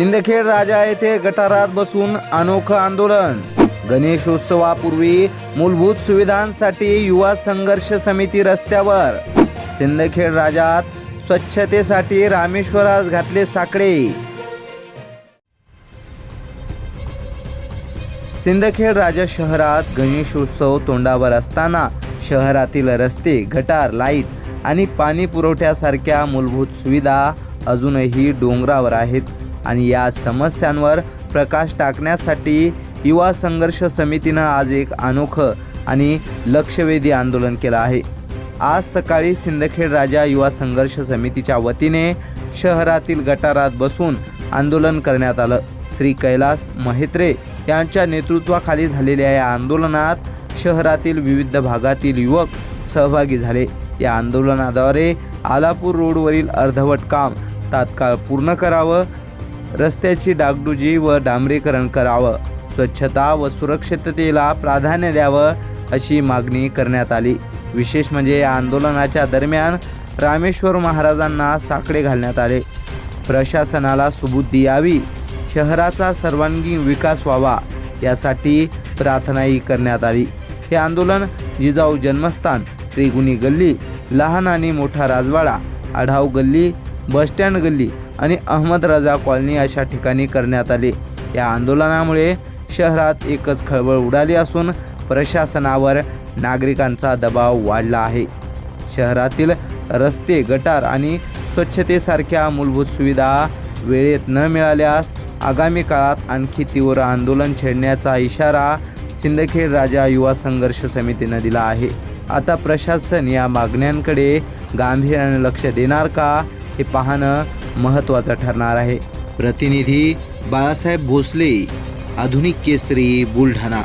सिंदखेड राजा येथे गटारात बसून अनोखं आंदोलन. गणेशोत्सवापूर्वी मूलभूत सुविधांसाठी युवा संघर्ष समिती रस्त्यावर. सिंदखेड राजात स्वच्छतेसाठी रामेश्वरास घातले साकडे. सिंदखेड राजा शहरात गणेशोत्सव तोंडावर असताना शहरातील रस्ते गटार लाइट आणि पाणी पुरवठ्यासारख्या मूलभूत सुविधा अजूनही डोंगरावर आहेत. आणि या समस्यांवर प्रकाश टाकण्यासाठी युवा संघर्ष समितीनं आज एक अनोखं आणि लक्षवेधी आंदोलन केलं आहे. आज सकाळी सिंदखेड राजा युवा संघर्ष समितीच्या वतीने शहरातील गटारात बसून आंदोलन करण्यात आलं. श्री कैलास महित्रे यांच्या नेतृत्वाखाली झालेल्या या आंदोलनात शहरातील विविध भागातील युवक सहभागी झाले. या आंदोलनाद्वारे आलापूर रोडवरील अर्धवट काम तात्काळ पूर्ण करावं रस्त्याची डागडुजी व डांबरीकरण करावं. स्वच्छता व सुरक्षिततेला प्राधान्य द्यावं अशी मागणी करण्यात आली. विशेष म्हणजे या आंदोलनाच्या दरम्यान रामेश्वर महाराजांना साकडे घालण्यात आले. प्रशासनाला सुबुद्धी यावी शहराचा सर्वांगीण विकास व्हावा यासाठी प्रार्थनाही करण्यात आली. हे आंदोलन जिजाऊ जन्मस्थान त्रिगुणी गल्ली लहान आणि मोठा राजवाडा आढाव गल्ली बसस्टँड गल्ली आणि अहमद रजा कॉलनी अशा ठिकाणी करण्यात आली. या आंदोलनामुळे शहरात एकच खळबळ उडाली असून प्रशासनावर नागरिकांचा दबाव वाढला आहे. शहरातील रस्ते गटार आणि स्वच्छतेसारख्या मूलभूत सुविधा वेळेत न मिळाल्यास आगामी काळात आणखी तीव्र आंदोलन छेडण्याचा इशारा सिंदखेड राजा युवा संघर्ष समितीनं दिला आहे. आता प्रशासन या मागण्यांकडे गांभीर्याने लक्ष देणार का हे पाहणं महत्त्वाचं ठरणार आहे. प्रतिनिधी बाळासाहेब भोसले आधुनिक केसरी बुलढाणा.